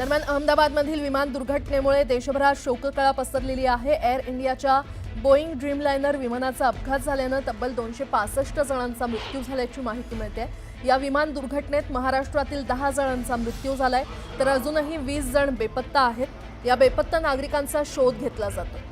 दरम्यान अहमदाबादमधील विमान दुर्घटनेमुळे देशभरात शोककळा पसरलेली आहे. एअर इंडियाच्या बोईंग ड्रीमलायनर विमानाचा अपघात झाल्यानं तब्बल दोनशे पासष्ट जणांचा मृत्यू झाल्याची माहिती मिळते. या विमान दुर्घटनेत महाराष्ट्रातील दहा जणांचा मृत्यू झालाय. तर अजूनही वीस जण बेपत्ता आहेत. या बेपत्ता नागरिकांचा शोध घेतला जातो.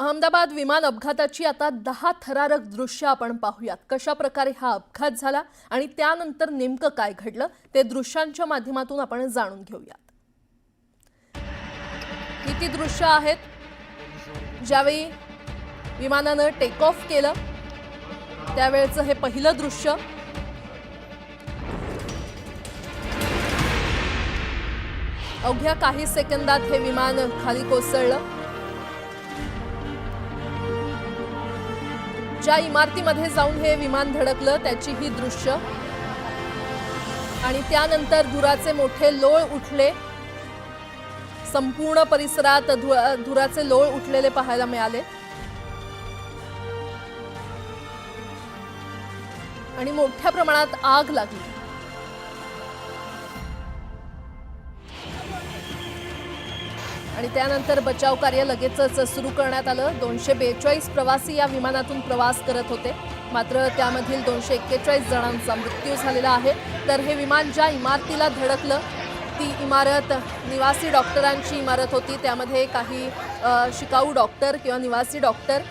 अहमदाबाद विमान अपघाताची आता दहा थरारक दृश्य आपण पाहूयात. कशा प्रकारे हा अपघात झाला आणि त्यानंतर नेमकं काय घडलं ते दृश्यांच्या माध्यमातून आपण जाणून घेऊयात. किती दृश्य आहेत ज्यावेळी विमानानं टेक ऑफ केलं त्यावेळेचं हे पहिलं दृश्य. अवघ्या काही सेकंदात हे विमान खाली कोसळलं. ज्या इमारतीमध्ये जाऊन हे विमान धडकलं त्याची ही दृश्य. आणि त्यानंतर धुराचे मोठे लोळ उठले. संपूर्ण परिसरात धुरा धुराचे लोळ उठलेले पाहायला मिळाले. आणि मोठ्या प्रमाणात आग लागली. आणि त्यानंतर बचाव कार्य लगेचच सुरू करण्यात आलं. दोनशे बेचाळीस प्रवासी या विमानातून प्रवास करत होते. मात्र त्यामधील दोनशे एक्केचाळीस जणांचा मृत्यू झालेला आहे. तर हे विमान ज्या इमारतीला धडकलं ती इमारत निवासी डॉक्टरांची इमारत होती. त्यामध्ये काही शिकाऊ डॉक्टर किंवा निवासी डॉक्टर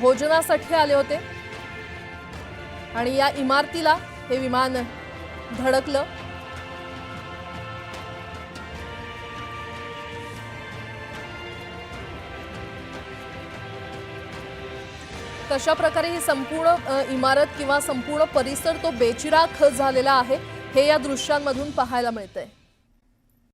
भोजनासाठी आले होते. आणि या इमारतीला हे विमान धडकलं. कशा प्रकारे ही संपूर्ण इमारत किंवा संपूर्ण परिसर तो बेचिराख झालेला आहे हे या दृश्यांमधून पाहायला मिळतंय.